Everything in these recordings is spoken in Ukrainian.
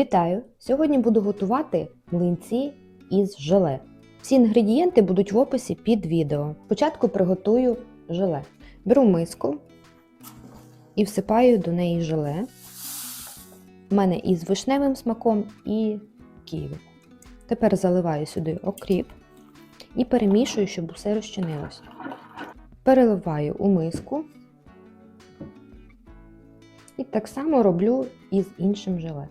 Вітаю! Сьогодні буду готувати млинці із желе. Всі інгредієнти будуть в описі під відео. Спочатку приготую желе. Беру миску і всипаю до неї желе. У мене із вишневим смаком і ківі. Тепер заливаю сюди окріп і перемішую, щоб усе розчинилось. Переливаю у миску. І так само роблю і з іншим желе.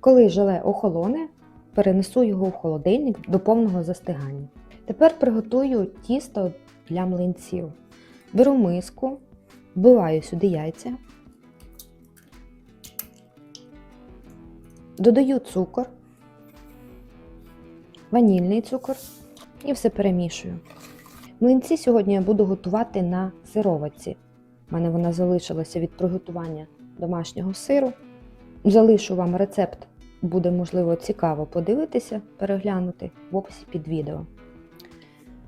Коли желе охолоне, перенесу його в холодильник до повного застигання. Тепер приготую тісто для млинців. Беру миску, вбиваю сюди яйця, додаю цукор, ванільний цукор і все перемішую. Млинці сьогодні я буду готувати на сироватці. У мене вона залишилася від приготування домашнього сиру. Залишу вам рецепт, буде можливо цікаво подивитися, переглянути в описі під відео.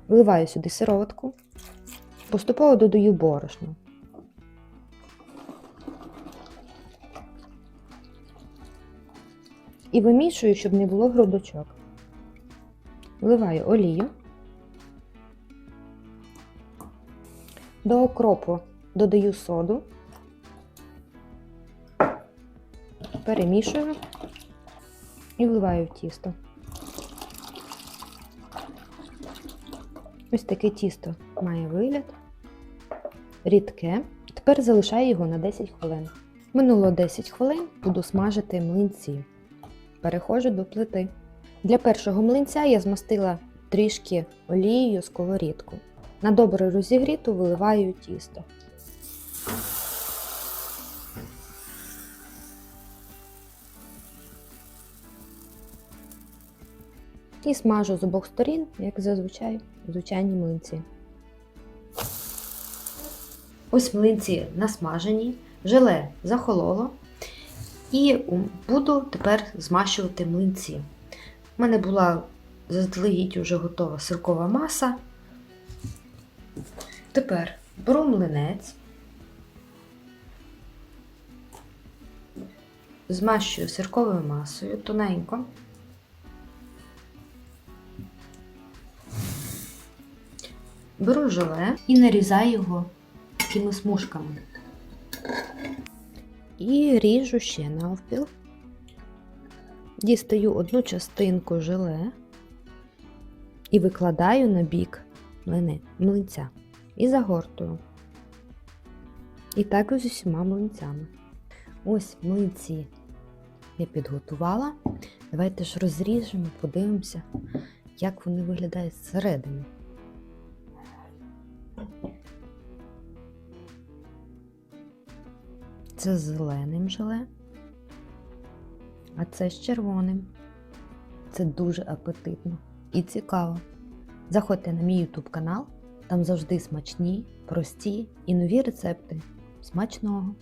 Вливаю сюди сироватку, поступово додаю борошно. І вимішую, щоб не було грудочок. Вливаю олію. До окропу додаю соду, перемішую і вливаю в тісто. Ось таке тісто має вигляд, рідке. Тепер залишаю його на 10 хвилин. Минуло 10 хвилин, буду смажити млинці. Переходжу до плити. Для першого млинця я змастила трішки олією сковорідку. На добре розігріту виливаю тісто. І смажу з обох сторін, як зазвичай, звичайні млинці. Ось млинці насмажені, желе захололо. І буду тепер змащувати млинці. У мене була заздалегідь уже готова сиркова маса. Тепер беру млинець, змащую сирковою масою тоненько. Беру желе і нарізаю його такими смужками. І ріжу ще навпіл. Дістаю одну частинку желе і викладаю на бік млинця і загортую. І так з усіма млинцями. Ось млинці я підготувала. Давайте ж розріжемо, подивимося, як вони виглядають зсередини. Це з зеленим желе, а це з червоним. Це дуже апетитно і цікаво. Заходьте на мій YouTube канал, там завжди смачні, прості і нові рецепти. Смачного!